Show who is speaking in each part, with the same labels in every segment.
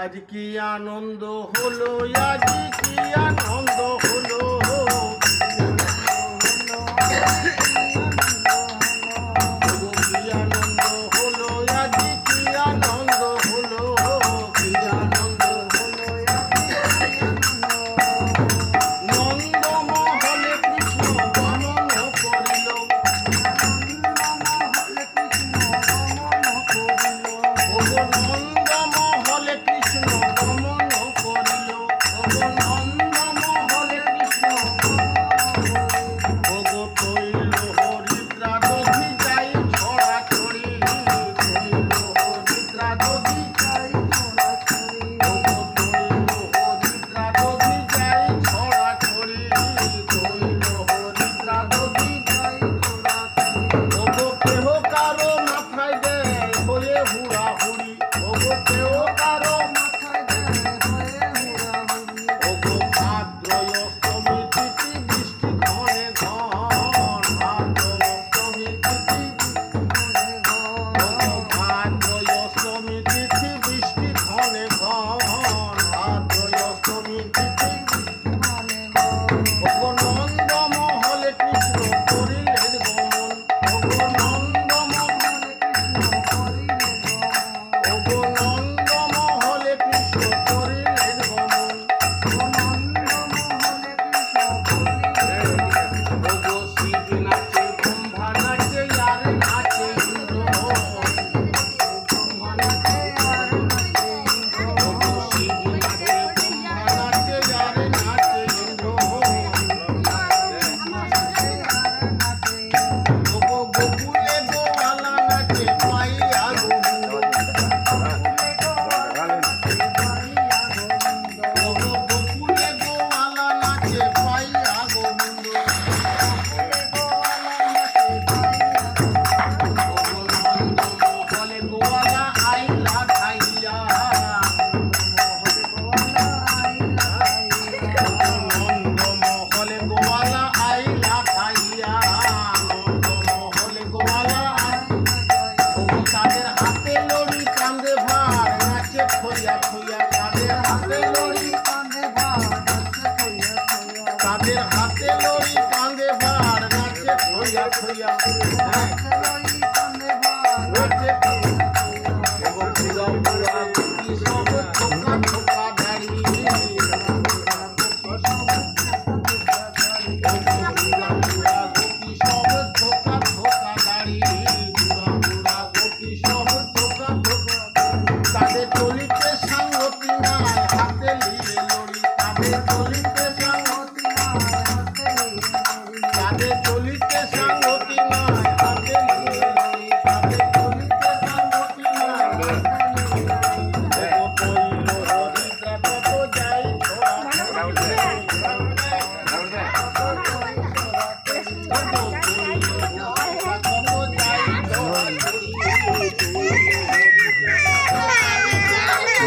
Speaker 1: আজ কি আনন্দ হলো আজ কি আনন্দ হলো
Speaker 2: Oh, ਤੇਰਾ ਹੱਥੇ ਲੋੜੀ ਕਾਂਦੇ ਬਾੜ ਨਾਚੇ ਖੋਇਆ ਖੋਇਆ।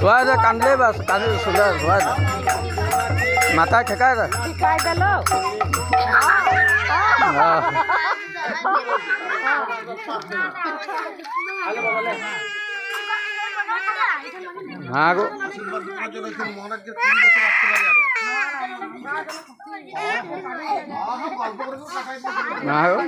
Speaker 2: ধোয়া যা কানলে বাস কানে সোজা ধোয়া যা। মাথা ঠেকা যা। হ্যাঁ গো। না গো।